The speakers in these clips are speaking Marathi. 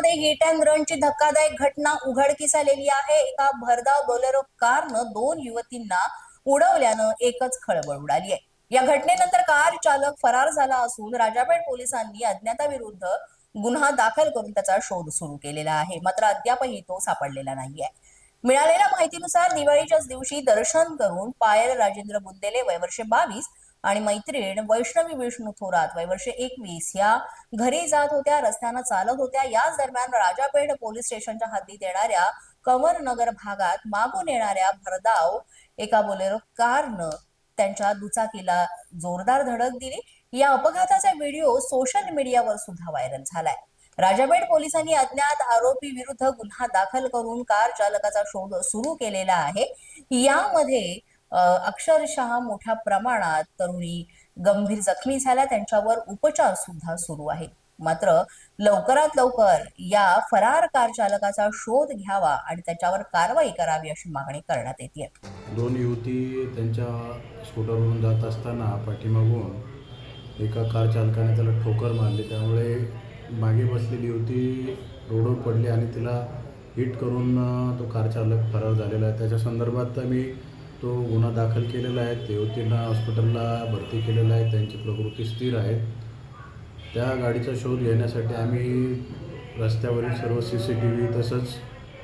धक्कादायक घटना उघडकीस आलेली आहे. एका भरधाव बोलेरो कारनं दोन युवतींना उडवल्यानं एकच खळबळ उडाली आहे. या घटनेनंतर कार चालक फरार झाला असून राजापेठ पोलिसांनी अज्ञाताविरुद्ध गुन्हा दाखल करून त्याचा शोध सुरू केलेला आहे. मात्र अद्यापही तो सापडलेला नाहीये. मिळालेल्या माहितीनुसार दिवाळीच्याच दिवशी दर्शन करून पायल राजेंद्र बुंदेले वयवर्षे बावीस आणि मैत्रीण वैष्णवी विष्णू थोरात वयवर्षे एकवीस या घरी जात होत्या रस्त्यानं चालत होत्या. याच दरम्यान राजापेठ पोलीस स्टेशनच्या हद्दीत येणाऱ्या कंवरनगर भागात मागून येणाऱ्या भरधाव एका बोलेरो कारनं त्यांच्या दुचाकीला जोरदार धडक दिली. या अपघाताचा व्हिडिओ सोशल मीडियावर सुद्धा व्हायरल झालाय. राजापेठ पोलिसांनी अज्ञात आरोपी विरुद्ध गुन्हा दाखल करून कार चालकाचा शोध सुरू केलेला आहे. यामध्ये अक्षरशः मोठ्या प्रमाणात तरुणी गंभीर जखमी झाल्या. त्यांच्यावर उपचार सुद्धा सुरू आहेत. मात्र लवकरात लवकर या फरार कार चालकाचा शोध घ्यावा आणि त्याच्यावर कारवाई करावी अशी मागणी करण्यात येते. दोन युवती त्यांच्या स्कूटरवरून जात असताना पाठीमागून एका कार चालकाने त्याला ठोकर मारली. त्यामुळे मागे बसलेली युवती रोडवर पडली आणि तिला हिट करून तो कार चालक फरार झालेला आहे. त्याच्या संदर्भात मी तो गुन्हा दाखल केलेला आहे. तेवतींना हॉस्पिटलला भरती केलेलं आहे. त्यांची प्रकृती स्थिर आहे. त्या गाडीचा शोध घेण्यासाठी आम्ही रस्त्यावरील सर्व सी सी टी व्ही तसंच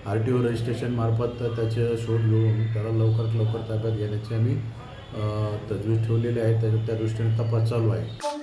आर टी ओ रजिस्ट्रेशनमार्फत त्याचा शोध घेऊन त्याला लवकरात लवकर ताब्यात घेण्याची आम्ही तजवीज ठेवलेली आहे. त्या त्या दृष्टीने तपास चालू आहे.